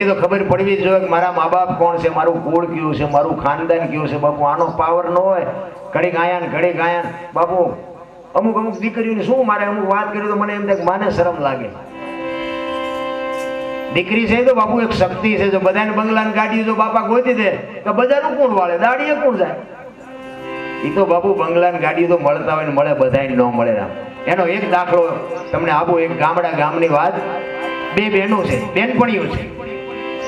તો ખબર પડવી જોઈએ કે મારા મા બાપ કોણ છે, મારું કુળ કયું છે, મારું ખાનદાન કયું છે, બાપુ, આનો પાવર ન હોય. ઘડીક આયા ને ઘડીક બાપુ, અમુક અમુક દીકરીઓને શું મારે અમુક વાત કરી તો મને એમ માને શરમ લાગે. દીકરી છે તો બાપુ એક શક્તિ છે. જો બધાને બંગલાને ગાડી જો બાપા ગોતી દે, તો બધાનું કોણ વાળે? દાડીએ કોણ જાય? એ તો બાપુ બંગલાને ગાડી તો મળતા હોય ને મળે બધાને ન મળે. એનો એક દાખલો તમને આપું, એક ગામડા ગામની વાત. બે બહેનો છે, બેનપણીઓ છે.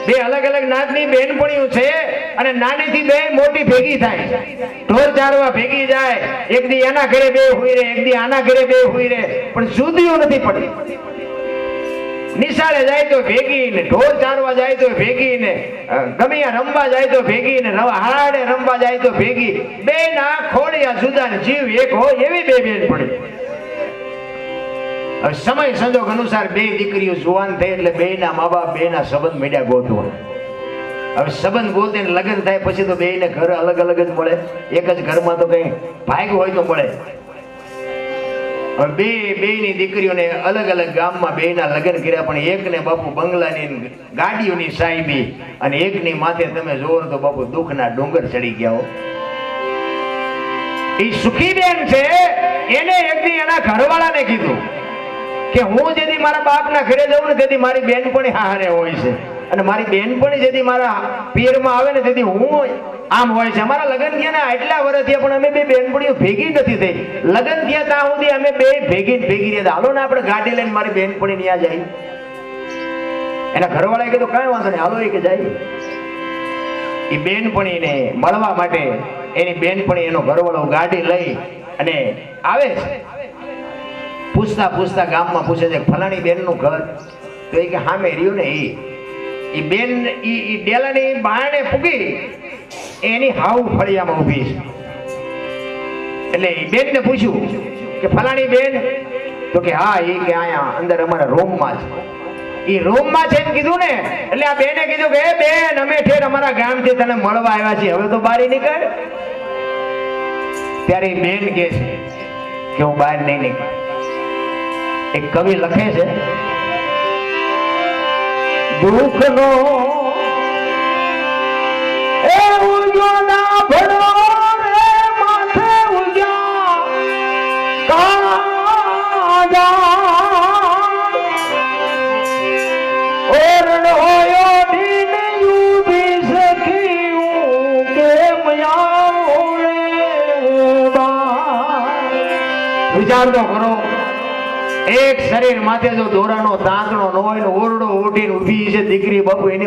બે અલગ અલગ નાતની બેનપણીઓ છે અને નાનીથી બે મોટી ભેગી થાય. ઢોર ચારવા ભેગી જાય. એક દી એના ઘરે બે હુઈ રે એક દી આના ઘરે બે હુઈ રહે. પણ જુદીઓ નથી પડી નિશાળે જાય તો ભેગી ને ઢોર ચારવા જાય તો ભેગી ને ગમિયા રમવા જાય તો ભેગી ને હાડે રમવા જાય તો ભેગી. બે ના ખોડિયા જુદા ને જીવ એક હોય એવી બે બેન પડી સમય સંજોગ અનુસાર બે દીકરીઓ જુવાન થઈ એટલે બે ના મા બાપ બે ના સંબંધ મેળ્યા ગોતવા હવે સંબંધ ગોતે લગ્ન થાય પછી તો બે ને ઘર અલગ અલગ જ મળે. એક જ ઘરમાં તો કઈ ભાગ હોય તો મળે. બે બે ની દીકરીઓને અલગ અલગ ગામમાં બે ના લગ્ન કર્યા, પણ એક ને બાપુ બંગલાની ગાડીઓની સાહેબી અને એક ની માથે તમે જોવો તો બાપુ દુઃખના ડુંગર ચડી ગયા હો. એ સુખી બેન છે, એને એક દી એના ઘરવાળાને કીધું. કે હું જેથી મારા બાપના ઘરે જાઉં ને તેથી મારી બેનપણી હારે હોય છે. અને મારી બેનપણી જેથી મારા પિયરમાં આવે ને તેથી હું આમ હોય છે. અમારા લગ્ન થયા ને આટલા વર્ષ થયા પણ અમે બે બેનપણીઓ ભેગી નથી થઈ. લગ્ન થયા ત્યાં સુધી અમે બે ભેગી ભેગી રહ્યા. હાલો ને આપણે ગાડી લઈને મારી બેનપણી ત્યાં જાય. એના ઘરવાળાએ કીધું, કાંઈ વાંધો નહીં, હાલો એ કે જાય. એ બેનપણીને મળવા માટે એની બેનપણી એનો ઘરવાળો ગાડી લઈ અને આવે પૂછતા પૂછતા ગામમાં પૂછે છે, ફલાણી બેનનું ઘર? તો એ કે સામે રહ્યું ને એ એ બેન એ ડેલાની બારણે પૂગી એની હાવ ફળિયામાં ઊભી છે. એટલે એ બેનને પૂછ્યું કે, ફલાણી બેન? તો કે, હા એ કે અહીંયા અંદર અમારા રૂમમાં છે. એ રૂમમાં છે કીધું ને, એટલે આ બેને કીધું કે બેન, અમે ઠેર અમારા ગામથી તને મળવા આવ્યા છીએ. હવે તો બારી નીકળ. ત્યારે બેન કે છે કે, હું બહાર નહીં નીકળ. એક કવિ લખે છે, દુઃખનો એ ઉજ્જવલા ભરો રે માથે ઉજ્યા કાજા ઓરણ હોયો કરો એક શરીર માથે જો દોરાનો તાંતણો ન હોય ને ઓરડો ઉઠીને ઊભી છે દીકરી, બાપુ, એની